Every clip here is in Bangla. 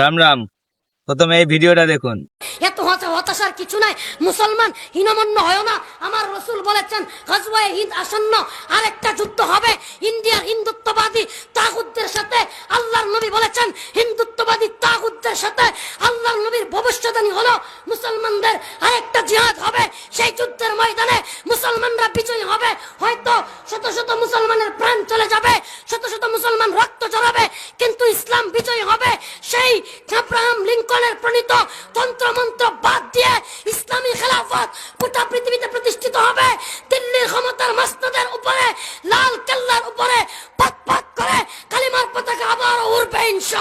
রাম রাম। প্রথমে এই ভিডিওটা দেখুন। এত হতা হতাশার কিছু নাই। মুসলমান হীনমন্য হয় না। আমার রসুল বলেছেন, গজওয়ায়ে হিন্দ আসন্ন, আরেকটা যুদ্ধ হবে। ইন্ডিয়ার হিন্দুত্ববাদী তাগুদদের সাথে আল্লাহর নবী বলেছেন, হিন্দুত্ববাদী তাগুদদের সাথে আল্লাহর নবীর ভবিষ্যৎবাণী হলো মুসলমানদের আরেকটা জিহাদ হবে। সেই যুদ্ধের ময়দানে মুসলমানরা বিজয়ী হবে। হয়তো শত শত মুসলমানের প্রাণ চলে যাবে, শত শত মুসলমান রক্ত ঝরাবে কিন্তু ইসলাম বিজয়ী হবে সেই আব্রাহাম লিঙ্কনের প্রণীত তন্ত্রমন্ত্র বাদ দিয়ে ইসলামী খেলাফত গোটা পৃথিবীতে প্রতিষ্ঠিত হবে। দিল্লির ক্ষমতার মাস্তাদের উপরে, লাল কেল্লার উপরে পথ পথ করে কালিমার পতাকা আবার উড়বে ইনশা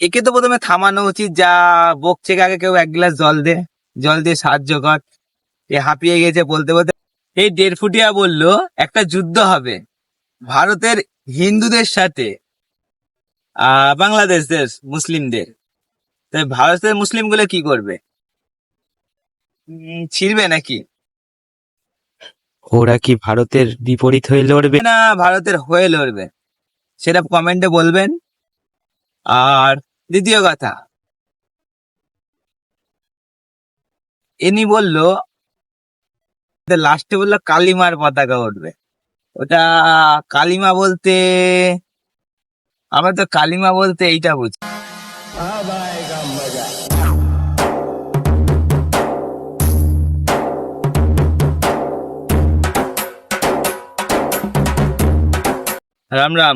একে তো প্রথমে থামানো উচিত, যা বকছে আগে কেউ এক গ্লাস জল দে, জল দিয়ে সাহায্য কর। এ হাঁপিয়ে গেছে বলতে বলতে। এই দেড় ফুটিয়া বলল, একটা যুদ্ধ হবে, ভারতের হিন্দুদের সাথে, আহ বাংলাদেশের মুসলিমদের। তাই ভারতের মুসলিমগুলো কি করবে? উম, ছিড়বে নাকি? ওরা কি ভারতের বিপরীত হয়ে লড়বে? না ভারতের হয়ে লড়বে। সেটা কমেন্টে বলবেন। আর দ্বিতীয় কথা এনি বলল লাস্টে বলল কালিমার পতাকা উঠবে। ওটা কালিমা বলতে আমরা তো কালিমা বলতে এইটা বুঝি। রাম রাম